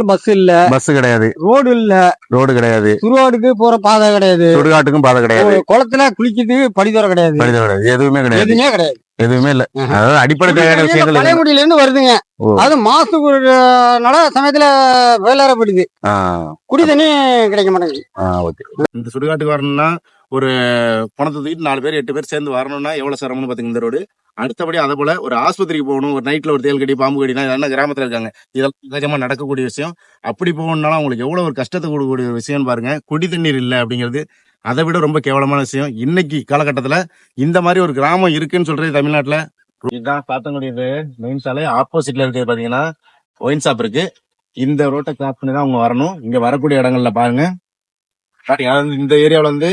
Bus இல்ல. Bus கிடையாது. Road இல்ல. ரோடு கிடையாது. சுடுகாடுக்கு போற பாதை கிடையாது. சுடுகாட்டுக்கும் பாதை கிடையாது. குளத்துல குளிக்கிறதுக்கு படித்துறை கிடையாது. கடிதம் கிடையாது. எதுவுமே கிடையாது. எதுவுமே கிடையாது. எதுவுமே இல்ல. அதாவது அடிப்படை தேவையான விஷயங்கள் பழையகுடியில இருந்து வருதுங்க. அது நாள சமயத்துல வேலாரப்படுது ஆ, குடி தண்ணி கிடைக்க மாட்டேங்குது. இந்த சுடுகாட்டுக்கு வரணும்னா ஒரு பணத்தை தூக்கிட்டு நாலு பேர் எட்டு பேர் சேர்ந்து வரணும்னா எவ்வளவு சிரமம்னு பாத்தீங்க இந்த ரோடு? அடுத்தபடி அதே போல ஒரு ஆஸ்பத்திரிக்கு போகணும் ஒரு நைட்ல ஒரு தேல் கடி பாம்பு கடினா இதெல்லாம் கிராமத்துல இருக்காங்க. இதெல்லாம் சகஜமா நடக்கக்கூடிய விஷயம். அப்படி போகணும்னாலும் அவங்களுக்கு எவ்வளவு ஒரு கஷ்டத்தை கொடுக்கக்கூடிய ஒரு விஷயம்னு பாருங்க. குடி தண்ணீர் இல்லை அப்படிங்கிறது அதை விட ரொம்ப கேவலமான விஷயம். இன்னைக்கு காலகட்டத்துல இந்த மாதிரி ஒரு கிராமம் இருக்குன்னு சொல்றது தமிழ்நாட்டுல. இதுதான் சாத்தங்குடியில மெயின் சாலை ஆப்போசிட்ல இருக்கிறது பாத்தீங்கன்னா ஒயின் ஷாப் இருக்கு. இந்த ரோட்டை கிராஸ் பண்ணி தான் அவங்க வரணும். இங்க வரக்கூடிய இடங்கள்ல பாருங்க. இந்த ஏரியாவில் வந்து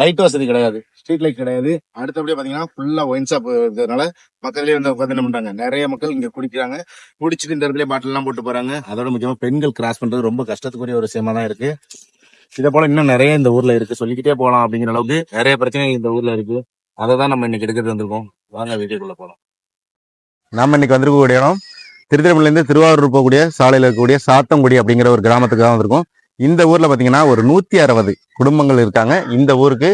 லைட் வசதி கிடையாது. ஸ்ட்ரீட் லைட் கிடையாது. அடுத்தபடியே பாத்தீங்கன்னா ஃபுல்லா ஒயின் ஷாப் இருக்கிறதுனால பக்கத்துலயே வந்து உட்காந்து என்ன பண்றாங்க நிறைய மக்கள் இங்க குடிக்கிறாங்க. குடிச்சிட்டு இந்த இடத்துல பாட்டில் எல்லாம் போட்டு போறாங்க. அதோட முக்கியமா பெண்கள் கிராஸ் பண்றது ரொம்ப கஷ்டத்துக்குரிய ஒரு விஷயமா தான் இருக்கு. இதே போல இன்னும் நிறைய இந்த ஊர்ல இருக்கு. சொல்லிக்கிட்டே போகலாம் அப்படிங்கிற அளவுக்கு நிறைய பிரச்சனை இந்த ஊர்ல இருக்கு. அதை தான் நம்ம இன்னைக்கு எடுக்கிறது வந்திருக்கோம். வாங்க வீடியோக்குள்ள போகலாம் நாம இன்னைக்கு வந்திருக்கக்கூடிய இடம் திருத்திரமலையில திருவாரூர் போகக்கூடிய சாலையில் இருக்கக்கூடிய சாத்தங்குடி அப்படிங்கிற ஒரு கிராமத்துக்கு தான் வந்திருக்கோம். இந்த ஊர்ல பாத்தீங்கன்னா ஒரு நூத்தி அறுபது குடும்பங்கள் இருக்காங்க. இந்த ஊருக்கு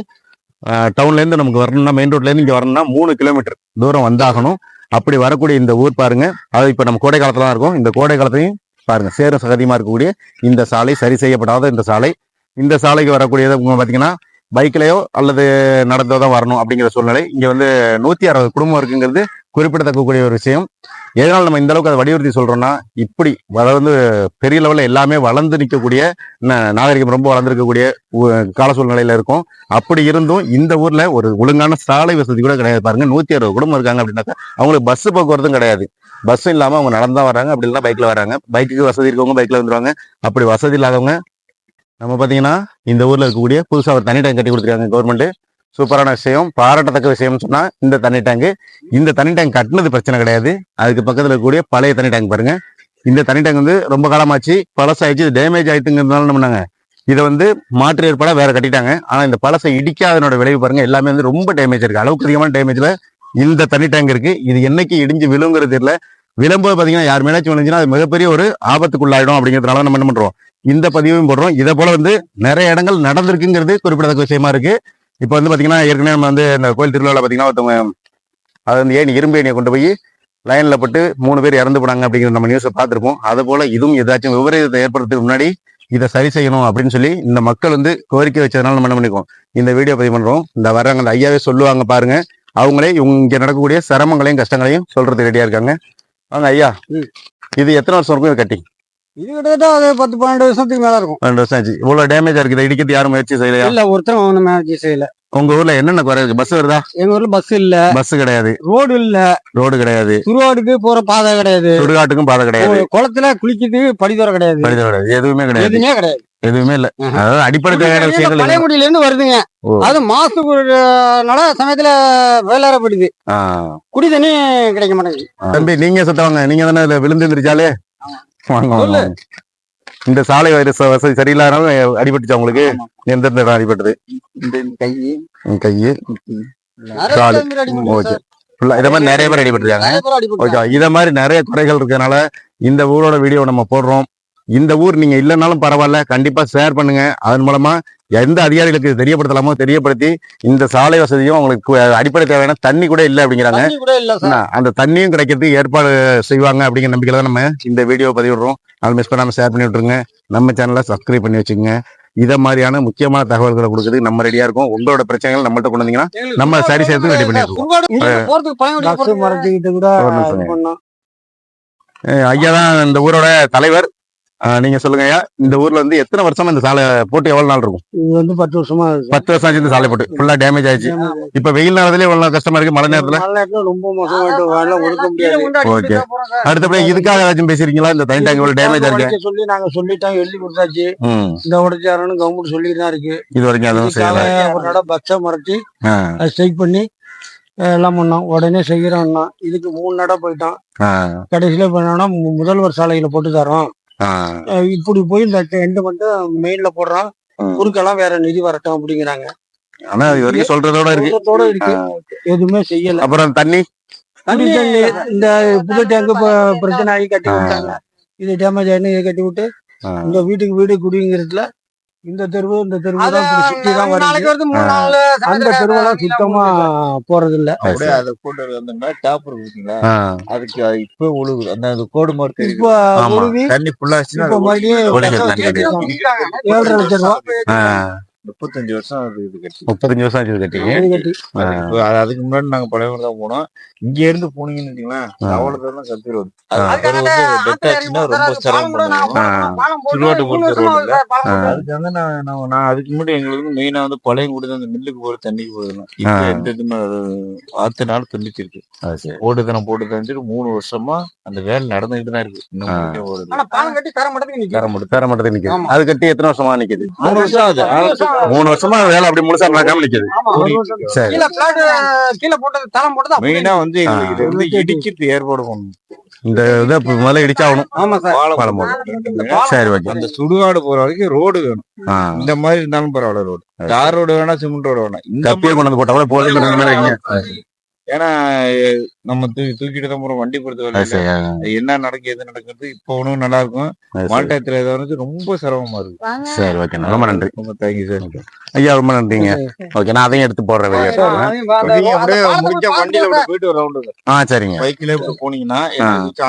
டவுன்ல இருந்து நமக்கு வரணும்னா மெயின் ரோட்ல இருந்து இங்க வரணும்னா மூணு கிலோமீட்டர் தூரம் வந்தாகணும். அப்படி வரக்கூடிய இந்த ஊர் பாருங்க. அது இப்ப நம்ம கோடை காலத்துல தான் இருக்கும். இந்த கோடை காலத்தையும் பாருங்க சேரும் சகதியமா இருக்கக்கூடிய இந்த சாலை சரி செய்யப்படாத இந்த சாலை. இந்த சாலைக்கு வரக்கூடியது பாத்தீங்கன்னா பைக்லயோ அல்லது நடந்தோ தான் வரணும் அப்படிங்கிற சூழ்நிலை. இங்கே வந்து நூற்றி அறுபது குடும்பம் இருக்குங்கிறது குறிப்பிடத்தக்கக்கூடிய ஒரு விஷயம். எதனால் நம்ம இந்த அளவுக்கு அதை வலியுறுத்தி சொல்கிறோம்னா இப்படி அதாவது வந்து பெரிய லெவலில் எல்லாமே வளர்ந்து நிற்கக்கூடிய ந- நாகரிகம் ரொம்ப வளர்ந்துருக்கக்கூடிய கால சூழ்நிலையில் இருக்கும். அப்படி இருந்தும் இந்த ஊரில் ஒரு ஒழுங்கான சாலை வசதி கூட கிடையாது. பாருங்க நூற்றி அறுபது குடும்பம் இருக்காங்க அப்படின்னாக்கா அவங்களுக்கு பஸ்ஸு போக்குவரத்தும் கிடையாது. பஸ்ஸும் இல்லாமல் அவங்க நடந்தா வராங்க அப்படி இல்லைன்னா பைக்கில் வராங்க. பைக்குக்கு வசதி இருக்கவங்க பைக்கில் வந்துடுவாங்க அப்படி வசதி இல்லாதவங்க நம்ம பார்த்தீங்கன்னா இந்த ஊரில் இருக்கக்கூடிய புதுசாக ஒரு தனி டேங்க் கட்டி கொடுத்துருக்காங்க கவர்மெண்ட் சூப்பரான விஷயம். பாராட்டத்தக்க விஷயம்னு சொன்னால் இந்த தண்ணி டேங்கு இந்த தண்ணி டேங்க் கட்டினது பிரச்சனை கிடையாது. அதுக்கு பக்கத்தில் இருக்கக்கூடிய பழைய தண்ணி டேங்க் பாருங்கள் இந்த தண்ணி டேங்க் வந்து ரொம்ப காலமாச்சு. பழசாயிடுச்சு. டேமேஜ் ஆயிட்டுங்கிறதுனால என்ன பண்ணாங்க? இதை வந்து மாற்று ஏற்பாடாக வேற கட்டிட்டாங்க. ஆனால் இந்த பழசை இடிக்காதனோட விளைவு பாருங்க. எல்லாமே வந்து ரொம்ப டேமேஜ் இருக்கு. அளவுக்கு அதிகமான டேமேஜில் இந்த தண்ணி டேங்க் இருக்கு. இது என்னைக்கு இடிஞ்சு விழுங்குறது தெரியல. விளம்பரம் பாத்தீங்கன்னா யார் மேலாச்சும் விளைஞ்சுன்னா அது மிகப்பெரிய ஒரு ஆபத்துக்குள்ளாயிடும் அப்படிங்கிறதுனால நம்ம என்ன பண்றோம்? இந்த பதிவையும் போடுறோம். இதை போல வந்து நிறைய இடங்கள் நடந்திருக்குங்கிறது குறிப்பிடத்தக்க விஷயமா இருக்கு. இப்போ வந்து பாத்தீங்கன்னா ஏற்கனவே நம்ம வந்து இந்த கோயில் திருவிழாவில் பாத்தீங்கன்னா ஒருத்தவங்க அது வந்து ஏன் இரும்பு ஏணியை கொண்டு போய் லைன்ல பட்டு மூணு பேர் இறந்து போனாங்க அப்படிங்கிற நம்ம நியூஸை பார்த்துருப்போம். அது போல இதுவும் ஏதாச்சும் விபரீதத்தை ஏற்படுறதுக்கு முன்னாடி இதை சரி செய்யணும் அப்படின்னு சொல்லி இந்த மக்கள் வந்து கோரிக்கை வச்சதுனால நம்ம என்ன பண்ணிக்கோம் இந்த வீடியோ பதிவு பண்றோம். இந்த வர்றாங்க அந்த ஐயாவே சொல்லுவாங்க பாருங்க. அவங்களே இவங்க இங்க நடக்கக்கூடிய சிரமங்களையும் கஷ்டங்களையும் சொல்றதுக்கு ரெடியா இருக்காங்க. வாங்க ஐயா. இது எத்தனை வருஷம் இருக்கும் இது கட்டி? இது கிட்டத்தட்ட பத்து பன்னெண்டு வருஷத்துக்கு மேல இருக்கும். ரெண்டு வருஷம் ஆச்சு. இவ்வளவு டேமேஜா இருக்குது. இடிக்கிறது யாரும் முயற்சி செய்யலையா? இல்ல ஒருத்தரும் ஒண்ணு மேனேஜ் செய்யல. உங்க ஊர்ல என்னென்ன குறை இருக்கு? பஸ் வருதா? எங்க ஊர்ல பஸ் இல்ல. பஸ் கிடையாது. ரோடு இல்ல. ரோடு கிடையாது. சுடுகாடுக்கு போற பாதை கிடையாது. சுடுகாட்டுக்கும் பாதை கிடையாது. குளத்துல குளிக்கிறதுக்கு படித்துறை கிடையாது. கடிதம் கிடையாது. எதுவுமே கிடையாது. எதுவுமே கிடையாது. எதுவுமே இல்ல. அதாவது அடிப்படை தேவையான விஷயங்கள் பழையகுடியில இருந்து வருதுங்க. அது நாள சமயத்துல ஆ. குடி தண்ணி கிடைக்க மாட்டேங்குது. தம்பி நீங்க சுத்தவங்க? நீங்க தானே இதுல விழுந்து இருந்துருச்சாலே வாங்க. இந்த சாலை வரி- வசதி சரியில்லாதனால அடிபட்டுச்சா உங்களுக்கு? எந்தெந்த இடம் அடிபட்டது? இந்த கை. காலு. ஓகே இத மாதிரி நிறைய பேர் அடிபட்டுருக்காங்க. ஓகே இத மாதிரி நிறைய குறைகள் இருக்கறனால இந்த ஊரோட வீடியோ நம்ம போடுறோம். இந்த ஊர் நீங்க இல்லைனாலும் பரவாயில்ல. கண்டிப்பா ஷேர் பண்ணுங்க. அதன் மூலமா எந்த அதிகாரிகளுக்கு தெரியப்படுத்தலாமோ தெரியப்படுத்தி இந்த சாலை வசதியும் உங்களுக்கு அடிப்படை தேவையான தண்ணி கூட இல்லை அப்படிங்கிறாங்க. தண்ணி கூட இல்ல சார். என்ன, அந்த தண்ணியும் கிடைக்கிறதுக்கு ஏற்பாடு செய்வாங்க அப்படிங்கிற நம்பிக்கையில தான் நம்ம இந்த வீடியோ பதிவிடுறோம். அது மிஸ் பண்ணாம ஷேர் பண்ணி விட்டுருங்க. நம்ம சேனலை சப்ஸ்கிரைப் பண்ணி வச்சுக்கோங்க. இத மாதிரியான முக்கியமான தகவல்களை கொடுக்குறதுக்கு நம்ம ரெடியா இருக்கோம். உங்களோட பிரச்சனைகள் நம்மள்ட்ட கொண்டு வந்தீங்கன்னா நம்ம சரி செய்யறதுக்கு பண்ணிருக்கோம். பண்ணோம். அஹ் ஐயா தான் இந்த ஊரோட தலைவர். நீங்க சொல்லுங்க ஐயா. இந்த ஊர்ல வந்து எத்தனை வருஷமா இந்த சாலை போட்டு எவ்வளவு நாள் இருக்கும்? இது வந்து பத்து வருஷமா பத்து வருஷம் ஆச்சு இந்த சாலை போட்டு. ஃபுல்லா டேமேஜ் ஆயிடுச்சு. இப்ப வெயில் நேரத்துல எவ்வளவு கஷ்டமா இருக்கு. மழை நேரத்துல? மழை நேரத்துல ரொம்ப மோசமாயிட்டு ஓகே. அடுத்தபடி இதுக்காக ஏதாச்சும் பேசிருக்கீங்களா? இந்த தனி டேங்க் இவ்வளவு டேமேஜ் இருக்கு. சொல்லி நாங்க சொல்லிட்டோம் எழுதி கொடுத்தாச்சு. இந்த உடைச்சாரன்னு கவர்மெண்ட் சொல்லிட்டு தான் இருக்கு. இது வரைக்கும் அதுவும் செய்யல. ஒரு நட பஸ்ஸை மறைச்சி ஸ்ட்ரைக் பண்ணி எல்லாம் பண்ணோம். உடனே செய்கிறோம்னா இதுக்கு மூணு நட போயிட்டோம். கடைசியில பண்ணோம்னா மு- முதல்வர் சாலையில போட்டு தரோம். இப்படி போய் இந்த எண்டு மட்டும் மெயின்ல போடுறோம் ம். குறுக்கெல்லாம் வேற நிதி வரட்டும் அப்படிங்கிறாங்க. ஆனா இது வரைக்கும் சொல்றதோட இருக்கு. இருக்கு. எதுவுமே செய்யல. அப்புறம் தண்ணி? தண்ணி இந்த புது டேங்கு பிரச்சனை ஆகி கட்டி விட்டாங்க. இது டேமேஜ் ஆயிடுன்னு இதை கட்டி விட்டு. இந்த வீட்டுக்கு வீடு குடிங்கிறதுல இந்த தெருவு இந்த தெருவு தான் சுத்தி வருது. அந்த தெருவெல்லாம் சுத்தமா போறது இல்ல அப்படியே அதை கொண்டு வந்தோம்னா டாப் இருக்குங்களா. அதுக்கு அது இப்ப உழுகுது. அந்த அந்த கோடு மாதிரி தெரியுது. இப்ப தண்ணி ஃபுல்லா இப்ப மறுபடியும் கட்ட. வச்சிருக்காங்க. ஏழரை லட்சம் ரூபா. ஆ. முப்பத்தஞ்சு வருஷம் அது இது கட்டி. முப்பத்தஞ்சு வருஷம் ஆச்சு கட்டி. கட்டி அதுக்கு முன்னாடி நாங்க பழைய தான் போனோம். இங்க இருந்து போனீங்கன்னு வச்சுங்களேன். அவ்வளவு தூரம் கத்தி ரோடு. அதுக்கு வந்து நான் நான் அதுக்கு முன்னாடி எங்களுக்கு மெயினா வந்து பழைய கூட அந்த மில்லுக்கு போற தண்ணிக்கு இப்ப ஆ. எந்த இதுமே ஆத்து நாள் துண்டிச்சிருக்கு அது சரி. போட்டுத்தனம் போட்டு தந்துட்டு மூணு வருஷமா அந்த வேலை நடந்துகிட்டு தான் இருக்கு. இன்னும். அது கட்டி எத்தனை வருஷமா நிக்குது? மூணு வருஷம் ஆகுது. மூணு வருஷம் வேலை அப்படி முழுசா நடக்காம நிக்குது. மெயினா வந்து எங்களுக்கு. இதை வந்து இடிக்கிறது ஏற்பாடு பண்ணணும். இந்த இதை இப்ப முதல்ல இடிச்சாகணும். ஆமா சார். பாலம் போடணும். சரி ஓகே. அந்த சுடுகாடு போற வரைக்கும் ரோடு வேணும். ஆ. இந்த மாதிரி இருந்தாலும் பரவாயில்ல ரோடு. தார் ரோடு வேணா சிமெண்ட் ரோடு வேணாம் இந்த கப்பியை கொண்டு வந்து போட்டா கூட போதும். ஏன்னா நம்ம தூக்கி தூக்கிட்டு தான் போறோம். வண்டி பொறுத்த. ஆ. என்ன நடக்குது எது நடக்குது இப்போ ஒன்றும் நல்லா இருக்கும். மாவட்டத்துல ஏதாவது ரொம்ப சிரமமா இருக்கு. சரி ஓகே ரொம்ப நன்றி. ரொம்ப தேங்க்யூ சார் ஐயா ரொம்ப நன்றிங்க. ஓகே நான் அதையும் எடுத்து போடுறேன் அப்படியே முடிஞ்ச வண்டியில போயிட்டு ஒரு ரவுண்டு ஆ சரிங்க. பைக்ல இப்படி போனீங்கன்னா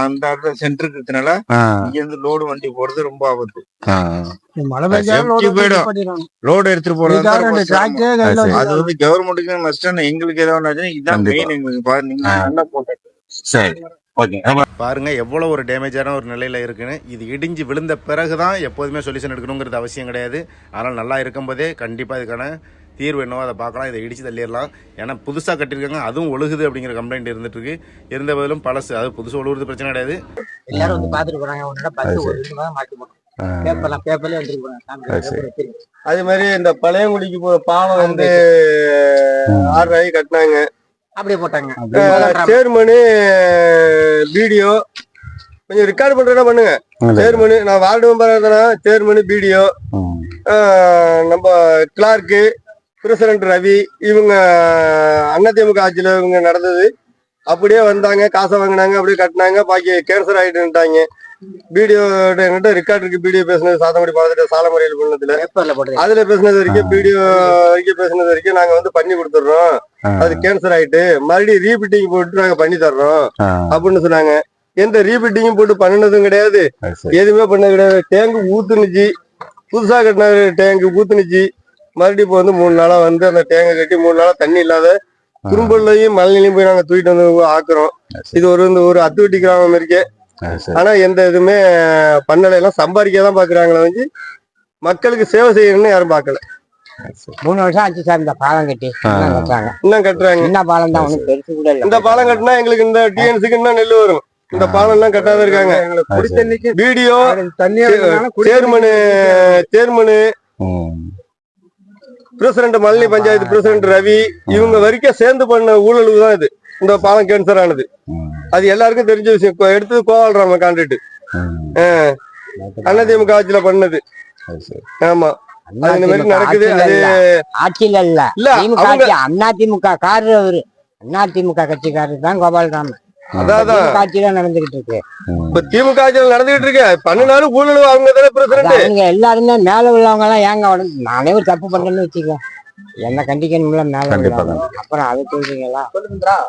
அந்த இடத்துல சென்டர் இருக்கிறதுனால இங்க இருந்து லோடு வண்டி போறது ரொம்ப ஆபத்து. மழை. லோடு எடுத்துட்டு போறது. அது வந்து கவர்மெண்ட்டுக்கு நஷ்டம் எங்களுக்கு ஏதாவது இதுதான் கண்டிப்பா. மெயின் எங்களுக்கு பாரு நீங்க ஆ. நல்லா போட்டு. சரி. ஓகே பாருங்க எவ்வளோ ஒரு டேமேஜான ஒரு நிலையில் இருக்குன்னு. இது இடிஞ்சு விழுந்த பிறகு தான் எப்போதுமே சொல்யூஷன் எடுக்கணுங்கிறது அவசியம் கிடையாது. ஆனால் நல்லா இருக்கும்போதே கண்டிப்பாக இதுக்கான தீர்வு என்னவோ அதை பார்க்கலாம். இதை இடிச்சு தள்ளிடலாம். ஏன்னா புதுசாக கட்டியிருக்காங்க. அதுவும் ஒழுகுது அப்படிங்கிற கம்ப்ளைண்ட் இருந்துட்டு இருக்கு இருந்த போதிலும் பழசு. அது புதுசு ஒழுகுறது பிரச்சனை கிடையாது. எல்லாரும் வந்து பாத்துட்டு போறாங்க. பேப்பர்லாம் அது சரி. சாமி, அது மாதிரி இந்த பழையங்குடிக்கு போற பாலம் வந்து ஆறு ரூபாய்க்கு கட்டினாங்க. அப்படியே போட்டாங்க. சேர்மனு வீடியோ கொஞ்சம் ரெக்கார்ட் பண்றதா பண்ணுங்க. சேர்மனு நான் வார்டு மெம்பரா இருந்தேன்னா சேர்மனு வீடியோ நம்ம கிளார்க்கு பிரசிடண்ட் ரவி இவங்க அதிமுக ஆட்சியில இவங்க நடந்தது. அப்படியே வந்தாங்க காசை வாங்கினாங்க அப்படியே கட்டினாங்க பாக்கி கேன்சர் ஆயிட்டுட்டாங்க வீடியோ என்கிட்ட ரெக்கார்ட் இருக்கு வீடியோ பேசுனது சாத்தங்குடி பாலத்திட்ட சாலமுறையில் பண்ணதுல அதுல பேசுனது வரைக்கும் வீடியோ வரைக்கும் பேசுனது வரைக்கும் நாங்க வந்து பண்ணி கொடுத்துடுறோம். அது கேன்சர் ஆயிட்டு மறுபடியும் ரீபிட்டிங் போட்டு நாங்க பண்ணி தர்றோம். அப்படின்னு சொன்னாங்க. எந்த ரீபிட்டிங்கும் போட்டு பண்ணினதும் கிடையாது. எதுவுமே பண்ணது கிடையாது. டேங்கு ஊத்துனுச்சு. புதுசா கட்டின டேங்கு ஊத்துனுச்சு. மறுபடியும் இப்போ வந்து மூணு நாளா வந்து அந்த டேங்கை கட்டி மூணு நாளா தண்ணி இல்லாத குறும்புள்ளையும் மழையிலையும் போய் நாங்க தூக்கிட்டு வந்து ஆக்குறோம். இது ஒரு இந்த ஒரு அத்துவட்டி கிராமம் இருக்கே. ஆனா எந்த இதுவுமே பண்ணலை எல்லாம் சம்பாதிக்க தான் பாக்குறாங்களே வந்து மக்களுக்கு சேவை செய்யணும்னு யாரும் பார்க்கல மூணு வருஷம் ஆச்சு சார் இந்த பாலம் கட்டி. இன்னும் கட்டுறாங்க. இன்னும் கட்டுறாங்க. சின்ன பாலம் தான் ஒன்றும் பெருசு கூட இல்லை. இந்த பாலம் கட்டினா எங்களுக்கு இந்த டிஎன்சிக்கு இன்னும் நெல் வரும். இந்த பாலம் எல்லாம் கட்டாத இருக்காங்க. வீடியோ தண்ணியா இருக்கனால குடி chairman chairman. President Mallini panchayat president Ravi இவங்க வரைக்கும் சேர்ந்து பண்ண ஊழலுக்கு தான் இது. இந்த பாலம் கேன்சர் ஆனது. அது எல்லாருக்கும் தெரிஞ்ச விஷயம். எடுத்தது கோவால்ராம கான்ட்ராக்ட் அதிமுக ஆட்சியில பண்ணது. ஆமா. அது மாதிரி நடக்குது. அது ஆட்சியில இல்ல. அண்ணா திமுக காரர் அவரு. அண்ணா திமுக கட்சிக்காரர் தான் கோபால்ராமன் அதான் ஆட்சியில நடந்துகிட்டு இருக்கு. இப்ப திமுக ஆட்சியில் நடந்துகிட்டு இருக்கு. பண்ணினாலும் ஊழல் அவங்க தானே பிரசிடண்ட் எல்லாருமே மேல உள்ளவங்க எல்லாம் ஏங்க நானே ஒரு தப்பு பண்றேன்னு வச்சுக்க என்ன கண்டிக்கணும்ல மேல அப்புறம் அதை சொல்றீங்களா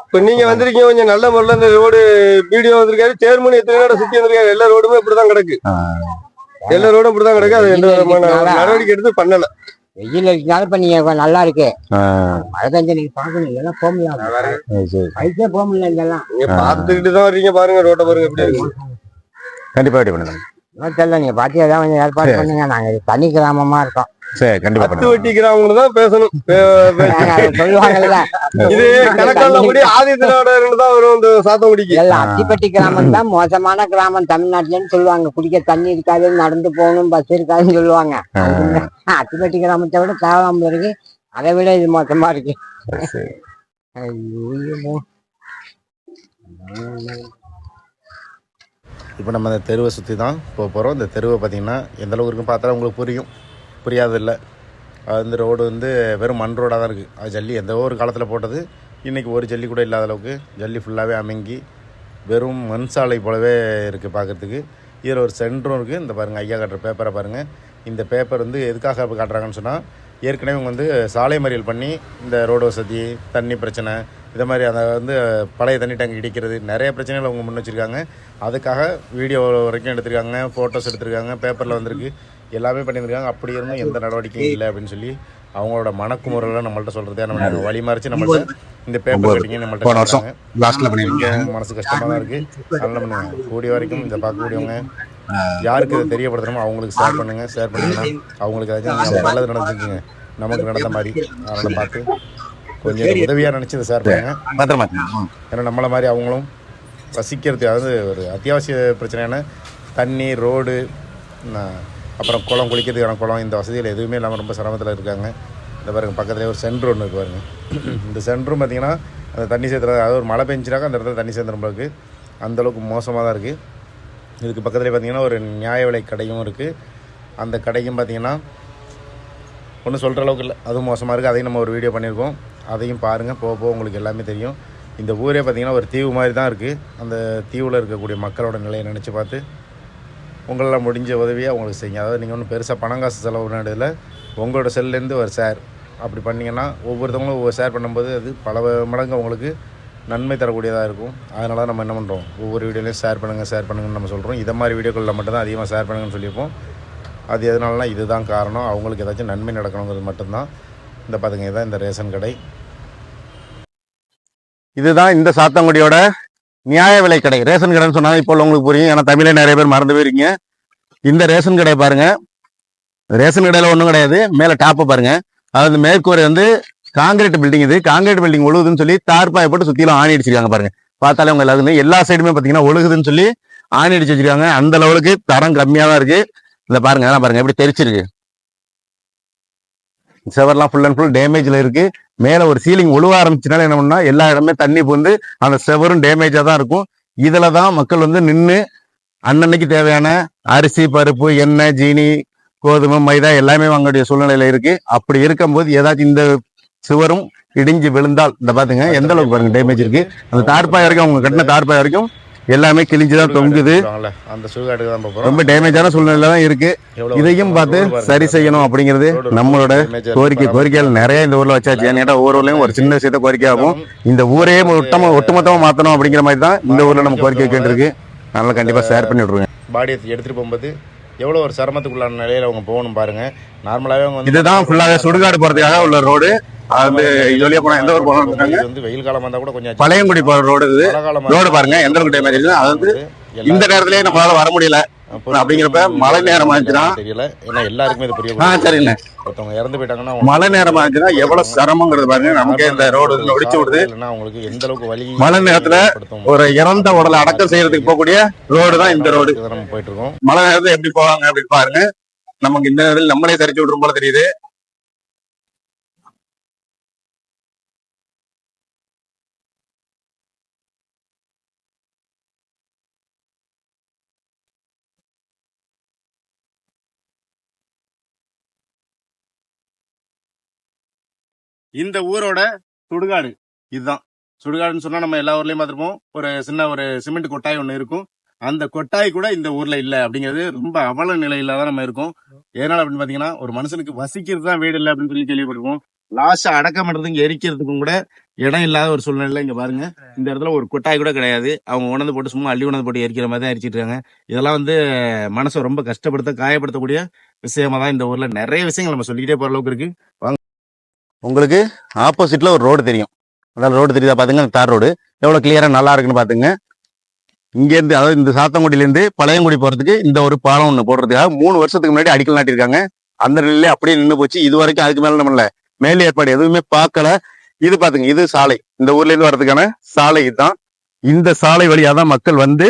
இப்ப நீங்க வந்திருக்கீங்க கொஞ்சம் நல்ல முறையில இந்த ரோடு வீடியோ வந்திருக்காரு. சேர்மன் எத்தனை நேரம் சுத்தி வந்திருக்காரு. எல்லா ரோடுமே இப்படிதான் கிடக்கு. எல்லா ரோடும் இப்படிதான் கிடக்கு. அது எந்த விதமான நடவடிக்கை எடுத்து பண்ணல. வெயில் அடிச்சனால இப்ப நீங்க நல்லா இருக்கு. மழை பெஞ்ச நீங்க பாக்கணும். இதெல்லாம் போக முடியாது. பைக்கே போக முடியல இதெல்லாம் நீங்க பாத்துக்கிட்டு தான் வர்றீங்க. பாருங்க ரோட்டை பாருங்க எப்படி இருக்கு. கண்டிப்பா ரெடி பண்ணுங்க தெரியல நீங்க பாத்தி ஏதாவது கொஞ்சம் ஏற்பாடு பண்ணுங்க. நாங்க தனி கிராமமா இருக்கோம். சரி கண்டிப்பா பத்து பண்ணுங்க வட்டி கிராமம் தான் பேசணும். இது கணக்கால ஆதி தான் வரும் இந்த சாத்தங்குடிக்கு எல்லாம் அத்திப்பட்டி கிராமம் தான் மோசமான கிராமம் தமிழ்நாட்டுலன்னு சொல்லுவாங்க. குடிக்க தண்ணி இருக்காது நடந்து போகணும் பஸ் இருக்காதுன்னு சொல்லுவாங்க. அத்திப்பட்டி கிராமத்தை விட தேவாம்பு இருக்கு அதை விட இது மோசமா இருக்கு. இப்போ நம்ம அந்த தெருவை சுற்றி தான் போக போகிறோம். இந்த தெருவை பார்த்திங்கன்னா எந்த அளவுக்கு பார்த்தா உங்களுக்கு புரியும். புரியாதில்ல. அது வந்து ரோடு வந்து வெறும் மண் ரோடாக தான் இருக்குது அது ஜல்லி எந்த ஒரு காலத்தில் போட்டது இன்றைக்கி ஒரு ஜல்லி கூட இல்லாத அளவுக்கு ஜல்லி ஃபுல்லாகவே அமைங்கி வெறும் மண் சாலை போலவே இருக்குது பார்க்குறதுக்கு இதில் ஒரு சென்டரும் இருக்குது இந்த பாருங்கள் ஐயா காட்டுற பேப்பரை பாருங்கள் இந்த பேப்பர் வந்து எதுக்காக காட்டுறாங்கன்னு சொன்னால் ஏற்கனவே இவங்க வந்து சாலை மறியல் பண்ணி இந்த ரோடு வசதி தண்ணி பிரச்சனை இதை மாதிரி அதை வந்து பழைய தண்ணி டேங்க் இடிக்கிறது நிறைய பிரச்சனைகள் அவங்க முன் வச்சுருக்காங்க. அதுக்காக வீடியோ வரைக்கும் எடுத்திருக்காங்க ஃபோட்டோஸ் எடுத்திருக்காங்க பேப்பரில் வந்திருக்கு. எல்லாமே பண்ணியிருக்காங்க அப்படி இருந்தும் எந்த நடவடிக்கையும் இல்லை அப்படின்னு சொல்லி அவங்களோட மனக்குமுறையில் நம்மள்ட்ட சொல்கிறதே நம்ம வழி மறைச்சு நம்மள்ட்ட இந்த பேப்பர் கட்டிங்க நம்மள்ட்ட வருஷம். லாஸ்ட்ல பண்ணிருக்கீங்க மனசு கஷ்டமாக தான் இருக்குது அதனால பண்ணுங்க கூடிய வரைக்கும் இதை பார்க்கக்கூடியவங்க யாருக்கு இதை தெரியப்படுத்தணுமோ அவங்களுக்கு ஷேர் பண்ணுங்க ஷேர் பண்ணுங்கன்னா அவங்களுக்கு ஏதாச்சும் நல்லது நடந்துருக்குங்க நமக்கு நடந்த மாதிரி அதனால் பார்த்து கொஞ்சம் உதவியாக நினச்சி இதை ஷேர் பண்ணுங்க. பத்திரமா ஏன்னா நம்மளை மாதிரி அவங்களும் வசிக்கிறது அதாவது ஒரு அத்தியாவசிய பிரச்சனையான தண்ணி ரோடு அப்புறம் குளம் குளிக்கிறதுக்கான குளம் இந்த வசதிகள் எதுவுமே இல்லாமல் ரொம்ப சிரமத்தில் இருக்காங்க. இந்த பாருங்க பக்கத்துலேயே ஒரு சென்ட்ரு ஒன்று இருக்கு பாருங்கள் இந்த சென்ட்ரும் பார்த்தீங்கன்னா அந்த தண்ணி சேர்த்துறது அதாவது ஒரு மழை பெஞ்சினாக்கா அந்த இடத்துல தண்ணி சேர்ந்துரும் இருக்குது அந்தளவுக்கு மோசமாக தான் இருக்குது இதுக்கு பக்கத்துலேயே பார்த்தீங்கன்னா ஒரு நியாய விலை கடையும் இருக்குது அந்த கடைக்கும் பார்த்தீங்கன்னா ஒன்றும் சொல்கிற அளவுக்கு இல்லை. அதுவும் மோசமாக இருக்குது அதையும் நம்ம ஒரு வீடியோ பண்ணியிருக்கோம் அதையும் பாருங்கள் போக போக உங்களுக்கு எல்லாமே தெரியும். இந்த ஊரே பார்த்திங்கன்னா ஒரு தீவு மாதிரி தான் இருக்குது அந்த தீவில் இருக்கக்கூடிய மக்களோட நிலையை நினச்சி பார்த்து உங்களால் முடிஞ்ச உதவியாக உங்களுக்கு செய்யுங்க. அதாவது நீங்கள் ஒன்றும் பெருசாக பணம் காசு செலவு பண்ணதில் உங்களோட செல்லேருந்து ஒரு ஷேர் அப்படி பண்ணிங்கன்னா ஒவ்வொருத்தவங்களும் ஒவ்வொரு ஷேர் பண்ணும்போது அது பல மடங்கு உங்களுக்கு நன்மை தரக்கூடியதாக இருக்கும். அதனால தான் நம்ம என்ன பண்ணுறோம் ஒவ்வொரு வீடியோலையும் ஷேர் பண்ணுங்கள் ஷேர் பண்ணுங்கன்னு நம்ம சொல்கிறோம் இதை மாதிரி வீடியோக்களில் மட்டும்தான் அதிகமாக ஷேர் பண்ணுங்கன்னு சொல்லியிருப்போம். அது எதனாலனா இதுதான் காரணம். அவங்களுக்கு ஏதாச்சும் நன்மை நடக்கணுங்கிறது மட்டும்தான். இந்த பார்த்துங்க இதான் இந்த ரேஷன் கடை. இதுதான் இந்த சாத்தங்குடியோட நியாய விலை கடை. ரேஷன் கடைன்னு சொன்னால் இப்போ உங்களுக்கு புரியும். ஏன்னா தமிழே நிறைய பேர் மறந்து போயிருக்கீங்க. இந்த ரேஷன் கடை பாருங்க. ரேஷன் கடையில் ஒன்றும் கிடையாது. மேலே டாப்பை பாருங்க. அது மேற்கூரை வந்து காங்கிரீட் பில்டிங் இது. காங்கிரீட் பில்டிங் ஒழுகுதுன்னு சொல்லி தார்பாயை போட்டு சுற்றிலும் ஆணி அடிச்சிருக்காங்க பாருங்க. பார்த்தாலே உங்க எல்லாருக்கும் எல்லா சைடுமே பார்த்தீங்கன்னா ஒழுகுதுன்னு சொல்லி ஆணி அடிச்சு வச்சிருக்காங்க. அந்த லெவலுக்கு தரம் கம்மியாக தான் இருக்கு. இந்த பாருங்க இதெல்லாம் பாருங்க. எப்படி தெரிச்சிருக்கு. செவர்லாம் ஃபுல் அண்ட் ஃபுல் டேமேஜில் இருக்குது மேலே ஒரு சீலிங் உழுவ ஆரம்பிச்சனால என்ன பண்ணா எல்லா இடமே தண்ணி புந்து அந்த செவரும் டேமேஜாக தான் இருக்கும். இதில் தான் மக்கள் வந்து நின்று அன்னன்னைக்கு தேவையான அரிசி பருப்பு எண்ணெய் ஜீனி கோதுமை மைதா எல்லாமே வாங்கக்கூடிய சூழ்நிலையில இருக்கு. அப்படி இருக்கும்போது ஏதாச்சும் இந்த சுவரும் இடிஞ்சு விழுந்தால் இந்த பாத்துங்க எந்த அளவுக்கு பாருங்க டேமேஜ் இருக்கு. அந்த தார்பாய் வரைக்கும் அவங்க கட்டின தார்பாய் வரைக்கும் எல்லாமே கிழிஞ்சுதான் தொங்குது. சொல்லுவாங்கல்ல, அந்த சுடுகாட்டுக்கு தான் போகிறோம் ரொம்ப டேமேஜான சூழ்நிலையில தான் இருக்கு. இதையும் பார்த்து சரி செய்யணும் அப்படிங்கிறது நம்மளோட கோரிக்கை. கோரிக்கைகள் நிறைய இந்த ஊர்ல வச்சாச்சு. ஏன்னா ஒவ்வொரு ஊர்லயும் ஒரு சின்ன விஷயத்த கோரிக்கை ஆகும். இந்த ஊரே ஒட்டமா ஒட்டுமொத்தமா மாத்தணும் அப்படிங்கிற மாதிரி தான் இந்த ஊர்ல நம்ம கோரிக்கை கேட்டிருக்கு அதனால கண்டிப்பா ஷேர் பண்ணி விட்ருங்க பாடியை எடுத்துகிட்டு போகும்போது எவ்வளோ ஒரு சிரமத்துக்குள்ளான நிலையில் அவங்க போகணும் பாருங்க. நார்மலாகவே அவங்க இதுதான் ஃபுல்லாவே சுடுகாடு போறதுக்காக உள்ள ரோடு அது வந்து இது வழியா போனா எந்த ஊர் இது வந்து வெயில் காலமாக இருந்தால் கூட கொஞ்சம் பழையங்குடி போற ரோடு இது. காலமா ரோடு பாருங்க எந்த அளவுக்கு டேமேஜ் இருக்கு அது வந்து இந்த நேரத்திலேயே நம்மளால வர முடியல. அப்படிங்கிறப்ப மழை நேரம் ஆச்சுன்னா தெரியல. ஏன்னா எல்லாருக்குமே இது புரிய ஆ சரிண்ணே. ஒருத்தவங்க இறந்து போயிட்டாங்கன்னா மழை நேரம் ஆச்சுன்னா எவ்வளவு சிரமங்கிறது பாருங்க. நமக்கே இந்த ரோடு வந்து ஒடிச்சு விடுது. இல்லைன்னா அவங்களுக்கு எந்த அளவுக்கு வலி மழை நேரத்துல. ஒரு இறந்த உடலை அடக்கம் செய்யறதுக்கு போகக்கூடிய ரோடு தான் இந்த ரோடு நம்ம போயிட்டு இருக்கோம். மழை நேரத்துல எப்படி போவாங்க அப்படின்னு பாருங்க. நமக்கு இந்த நேரத்தில் நம்மளே தெரிச்சு விடுறோம் போல தெரியுது. இந்த ஊரோட சுடுகாடு இதுதான். சுடுகாடுன்னு சொன்னா நம்ம எல்லா ஊர்லயும் பார்த்துருப்போம். ஒரு சின்ன ஒரு சிமெண்ட் கொட்டாய் ஒன்று இருக்கும். அந்த கொட்டாய் கூட இந்த ஊர்ல இல்ல அப்படிங்கிறது ரொம்ப அவல நிலையில தான் நம்ம இருக்கோம். ஏனால அப்படின்னு பாத்தீங்கன்னா ஒரு மனுஷனுக்கு வசிக்கிறது தான் வீடு இல்லை அப்படின்னு சொல்லி கேள்விப்பட்டிருக்கோம் லாஸ்ட் அடக்கம் பண்றதுக்கு எரிக்கிறதுக்கும் கூட இடம் இல்லாத ஒரு சூழ்நிலை இங்க பாருங்க. இந்த இடத்துல ஒரு கொட்டாய் கூட கிடையாது. அவங்க உணர்ந்து போட்டு சும்மா அள்ளி உணர்ந்து போட்டு எரிக்கிற மாதிரி தான் எரிச்சிட்டு இருக்காங்க. இதெல்லாம் வந்து மனசை ரொம்ப கஷ்டப்படுத்த காயப்படுத்தக்கூடிய விஷயமா தான் இந்த ஊர்ல நிறைய விஷயங்கள் நம்ம சொல்லிக்கிட்டே போற அளவுக்கு இருக்கு. உங்களுக்கு ஆப்போசிட்டில் ஒரு ரோடு தெரியும். அதாவது ரோடு தெரியுதா பார்த்துங்க அந்த தார் ரோடு எவ்வளோ கிளியராக நல்லா இருக்குன்னு பார்த்துங்க இங்கேருந்து அதாவது இந்த சாத்தங்குடியிலேருந்து பழையங்குடி போகிறதுக்கு இந்த ஒரு பாலம் ஒன்று போடுறதுக்காக மூணு வருஷத்துக்கு முன்னாடி அடிக்கல் நாட்டியிருக்காங்க. அந்த நிலையில அப்படியே நின்று போச்சு. இது வரைக்கும் அதுக்கு மேலே நம்மள மேல் ஏற்பாடு எதுவுமே பார்க்கல. இது பார்த்துங்க இது சாலை. இந்த ஊர்லேருந்து வர்றதுக்கான சாலை இதுதான். இந்த சாலை வழியாக தான் மக்கள் வந்து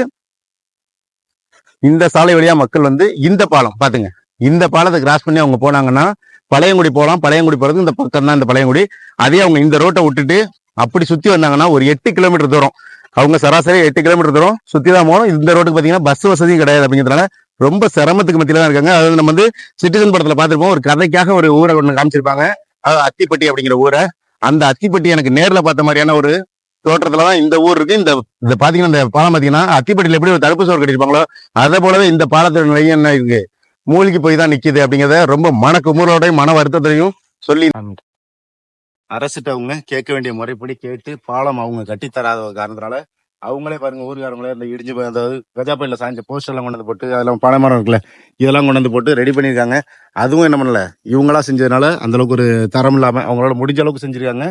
இந்த சாலை வழியாக மக்கள் வந்து இந்த பாலம் பார்த்துங்க இந்த பாலத்தை கிராஸ் பண்ணி அவங்க போனாங்கன்னா பழையங்குடி போகலாம் பழையங்குடி போறது இந்த பக்கம் தான் இந்த பழையங்குடி. அதே அவங்க இந்த ரோட்டை விட்டுட்டு அப்படி சுத்தி வந்தாங்கன்னா ஒரு எட்டு கிலோமீட்டர் தூரம். அவங்க சராசரி எட்டு கிலோமீட்டர் தூரம் சுத்தி தான் போகணும். இந்த ரோட்டுக்கு பாத்தீங்கன்னா பஸ் வசதியும் கிடையாது அப்படிங்கிறதுனால ரொம்ப சிரமத்துக்கு மத்தியில தான் இருக்காங்க. அதாவது நம்ம வந்து சிட்டிசன் படத்துல பார்த்துருப்போம். ஒரு கதைக்காக ஒரு ஊரை ஒன்று காமிச்சிருப்பாங்க. அதாவது அத்திப்பட்டி அப்படிங்கிற ஊரை. அந்த அத்திப்பட்டி எனக்கு நேர்ல பார்த்த மாதிரியான ஒரு தோற்றத்துலதான் இந்த ஊர் இருக்கு. இந்த இந்த பாத்தீங்கன்னா இந்த பாலம் பாத்தீங்கன்னா அத்திப்பட்டியில எப்படி ஒரு தடுப்பு சோறு கட்டிருப்பாங்களோ அதை போலவே இந்த பாலத்தோட நிலையம் என்ன இருக்கு? மூழ்கி போய் தான் நிக்குது அப்படிங்கறத ரொம்ப மன குமுறோடையும் மன வருத்தத்தையும் சொல்லி அரசிட்ட அவங்க கேட்க வேண்டிய முறைப்படி கேட்டு பாலம் அவங்க கட்டி தராத காரணத்தினால அவங்களே பாருங்க ஊருக்காரங்களே இந்த இடிஞ்சு போய் அதாவது கஜாப்பையில சாஞ்ச போஸ்டர் எல்லாம் கொண்டு வந்து போட்டு அதெல்லாம் பனை மரம் இருக்குல்ல இதெல்லாம் கொண்டு வந்து போட்டு ரெடி பண்ணியிருக்காங்க. அதுவும் என்ன பண்ணல இவங்களா செஞ்சதுனால அந்த அளவுக்கு ஒரு தரம் இல்லாம அவங்களோட முடிஞ்ச அளவுக்கு செஞ்சிருக்காங்க.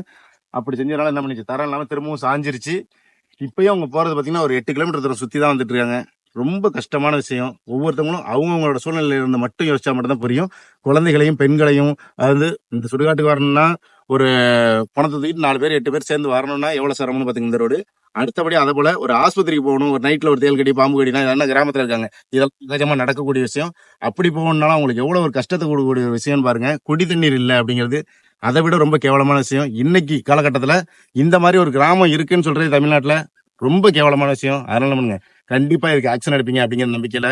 அப்படி செஞ்சதுனால என்ன பண்ணிச்சு தரம் இல்லாம திரும்பவும் சாஞ்சிருச்சு. இப்பயும் அவங்க போறது பாத்தீங்கன்னா ஒரு எட்டு கிலோமீட்டர் தூரம் சுத்தி தான் வந்துட்டு இருக்காங்க. ரொம்ப கஷ்டமான விஷயம். ஒவ்வொருத்தவங்களும் அவங்கவுங்களோட சூழ்நிலையில இருந்து மட்டும் யோசிச்சா மட்டும்தான் புரியும். குழந்தைகளையும் பெண்களையும் அதாவது இந்த சுடுகாட்டுக்கு வரணும்னா ஒரு பணத்தை தூக்கிட்டு நாலு பேர் எட்டு பேர் சேர்ந்து வரணும்னா எவ்வளவு சிரமம்னு பாத்தீங்க இந்த ரோடு? அடுத்தபடி அதை போல ஒரு ஆஸ்பத்திரிக்கு போகணும் ஒரு நைட்ல ஒரு தேல் கடி பாம்பு கடினா இதெல்லாம் கிராமத்துல இருக்காங்க. இதெல்லாம் சகஜமா நடக்கக்கூடிய விஷயம். அப்படி போகணும்னாலும் அவங்களுக்கு எவ்வளவு ஒரு கஷ்டத்தை கொடுக்கக்கூடிய ஒரு விஷயம்னு பாருங்க. குடி தண்ணீர் இல்லை அப்படிங்கிறது அதை விட ரொம்ப கேவலமான விஷயம். இன்னைக்கு காலகட்டத்தில் இந்த மாதிரி ஒரு கிராமம் இருக்குன்னு சொல்றது தமிழ்நாட்டில் ரொம்ப கேவலமான விஷயம். அதனால பண்ணுங்க கண்டிப்பா இதுக்கு ஆக்ஷன் எடுப்பீங்க அப்படிங்கிற நம்பிக்கையில